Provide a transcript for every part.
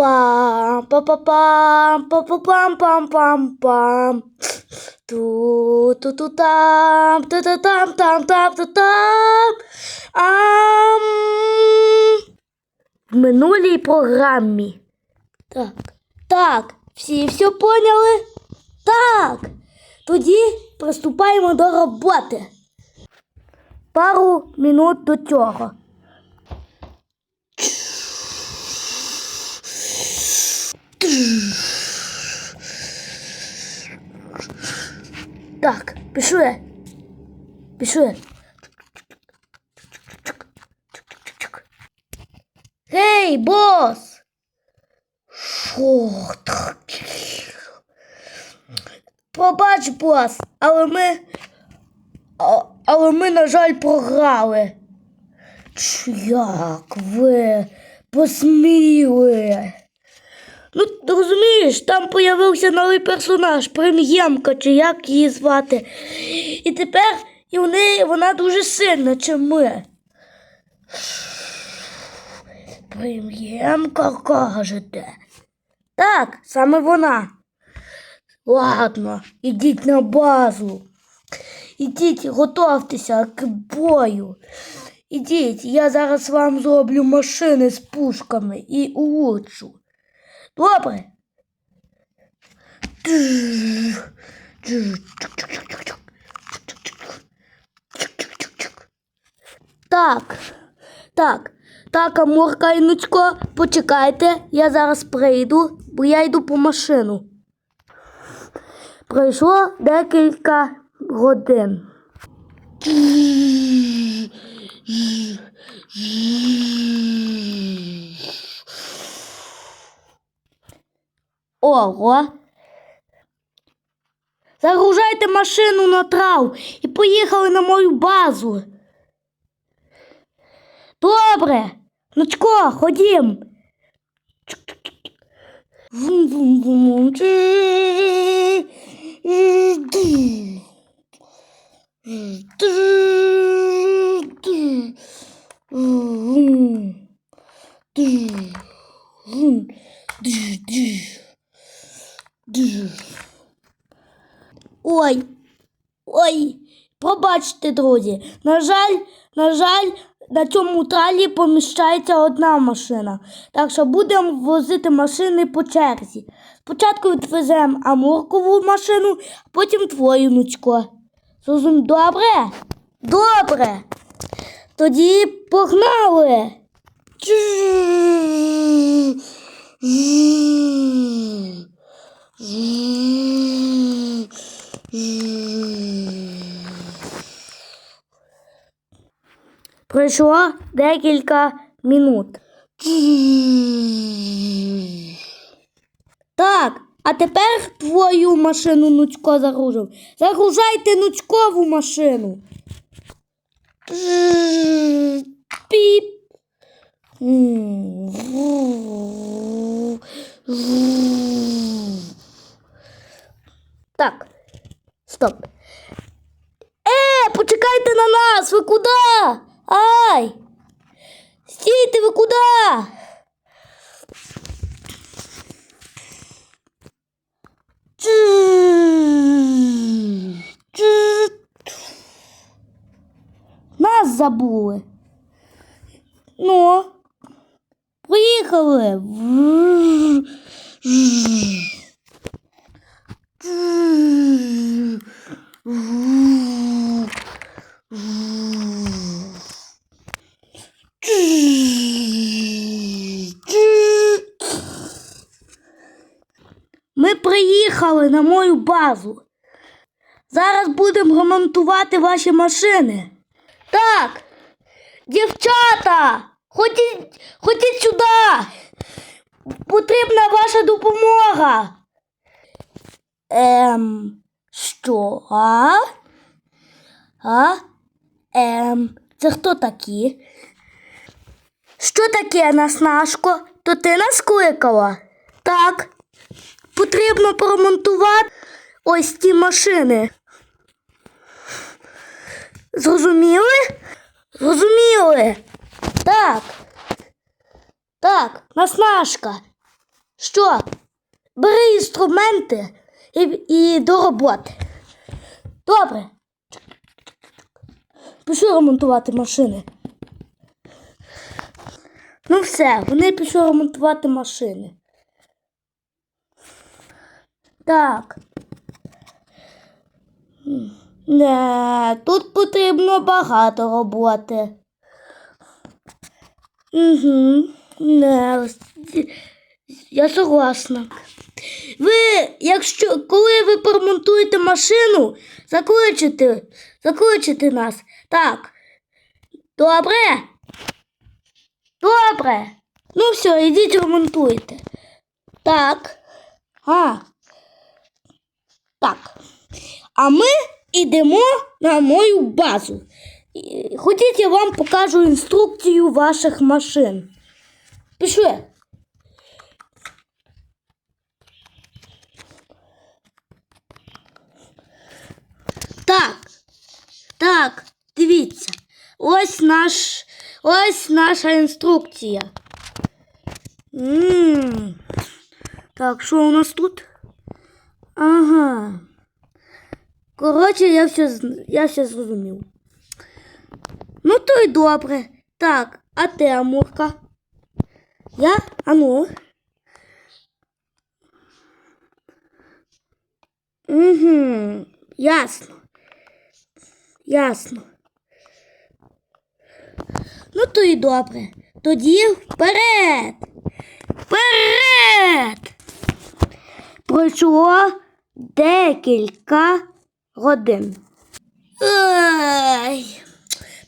Пам, па па пам па па пам пам пам пам ту ту ту там ту ту там там там ту там ам в минулій програмі. Так, так, всі все поняли? Так. Тоді приступаємо до роботи. Пару минут до цього. Так, пішли. Пішли. Гей, бос! Що так? Пробач, бос, але ми. Але ми, на жаль, програли. Як ви посміли? Ну, розумієш, там появився новий персонаж, прем'ємка, чи як її звати. І тепер і в неї вона дуже сильна, чим ми. Прем'ємка, кажете. Так, саме вона. Ладно, ідіть на базу. Ідіть, готовтеся к бою. Ідіть, я зараз вам зроблю машини з пушками і улучшу. Добре. Так, так, так, Амурка і почекайте, я зараз прийду, бо я йду по машину. Пройшло декілька годин. Ого. Загружайте машину на трав і поїхали на мою базу. Добре. Нучко, ходім. Ой, ой, пробачте, друзі. На жаль, на жаль, на цьому тралі поміщається одна машина. Так що будемо возити машини по черзі. Спочатку відвеземо Амуркову машину, а потім твою нучко. Зрозум... Добре? Добре. Тоді погнали. Пройшло декілька минут. Так, а тепер твою машину Нуцько загрузив. Загружайте Нуцькову машину. Піп. Так, стоп. Е, почекайте на нас, ви куди? Ай! Стійте, ви куди? Нас забули. Ну, поїхали. Ми приїхали на мою базу. Зараз будемо ремонтувати ваші машини. Так, дівчата, ходіть, ходіть сюди. Потрібна ваша допомога. Ем, що? А? Ем, це хто такі? Що таке, Наснашко? То ти нас кликала? Так. Потрібно поремонтувати ось ті машини. Зрозуміли? Зрозуміли. Так. Так, Наснашка. Що? Бери інструменти і, і до роботи. Добре. Пішли ремонтувати машини. Ну все, вони пішли ремонтувати машини. Так. Не, тут потрібно багато роботи. Угу. Не, я согласна. Ви, якщо коли ви поремонтуєте машину, закличете, закличете нас. Так. Добре? Добре. Ну все, ідіть ремонтуйте. Так. А. Так. А ми йдемо на мою базу. Ходіть, я вам покажу інструкцію ваших машин. Пішли. Так. Так, дивіться. Ось наш, ось наша інструкція. м Так, що у нас тут? Ага. Коротше, я все, я все зрозумів. Ну, то й добре. Так, а ти, Амурка? Я? А ну. Угу, ясно. Ясно. Ну, то й добре. Тоді вперед. Вперед! Пройшло декілька годин. Ай,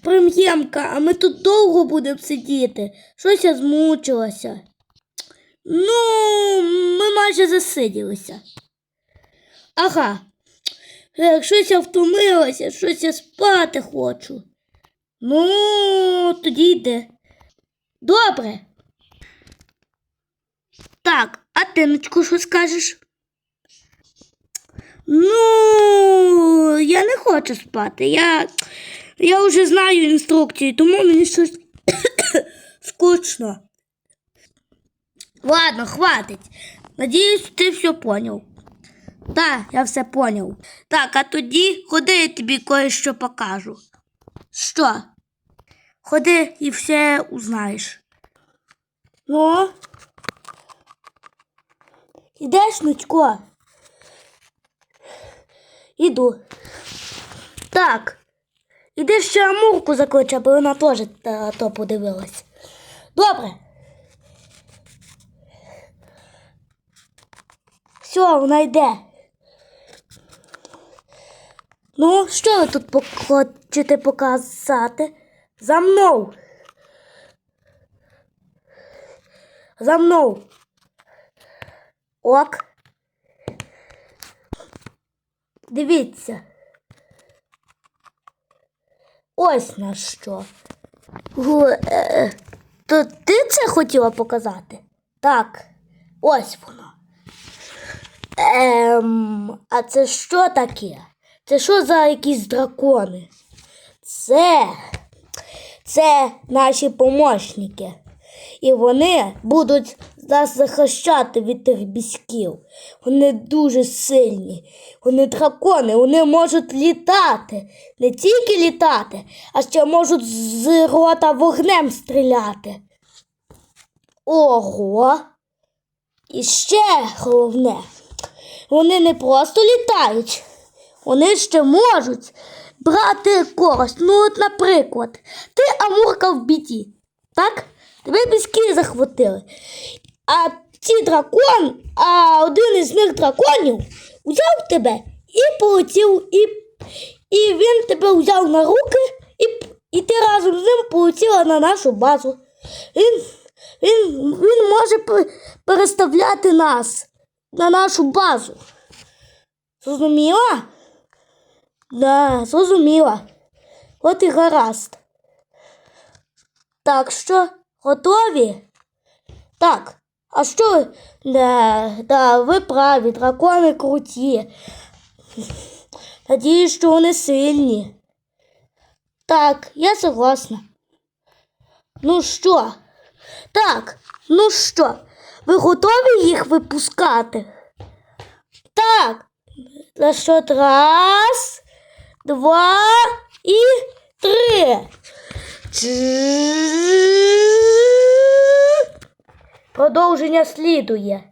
Прим'ємка, а ми тут довго будемо сидіти. Щось я змучилася. Ну, ми майже засиділися. Ага. Ех, щось я втомилася, щось я спати хочу. Ну, тоді йди. Добре. Так, а ти, Ночку, що скажеш? Ну, я не хочу спати. Я, я вже знаю інструкцію, тому мені щось скучно. Ладно, хватить. Надіюсь, ти все поняв. Так, я все поняв. Так, а тоді ходи, я тобі кое-що покажу. Що? Ходи і все узнаєш. Ну? Ідеш, Нучко? Іду. Так. Іди ще Амурку закличе, бо вона теж та, то подивилась. Добре. Все, вона йде. Ну, що ви тут хочете показати? За мною. За мною. Ок. Дивіться. Ось на що. Е, то ти це хотіла показати? Так, ось воно. Ем, а це що таке? Це що за якісь дракони? Це, це наші помощники. І вони будуть нас захищати від тих бісків. Вони дуже сильні. Вони дракони, вони можуть літати. Не тільки літати, а ще можуть з рота вогнем стріляти. Ого! І ще головне, вони не просто літають, вони ще можуть брати користь. Ну, от, наприклад, ти Амурка в біді, так? Тебе піски захватили. А ці дракон, а один із них драконів взяв тебе і полетів, і, і він тебе взяв на руки, і, і ти разом з ним полетіла на нашу базу. Він, він, він може переставляти нас на нашу базу. Зрозуміла? Да, зрозуміла. От і гаразд. Так що, готові? Так, а що? Да, да, ви праві, дракони круті. Надіюсь, що вони сильні. Так, я согласна. Ну що? Так, ну що? Ви готові їх випускати? Так. На що раз, два і три. Продовження слідує.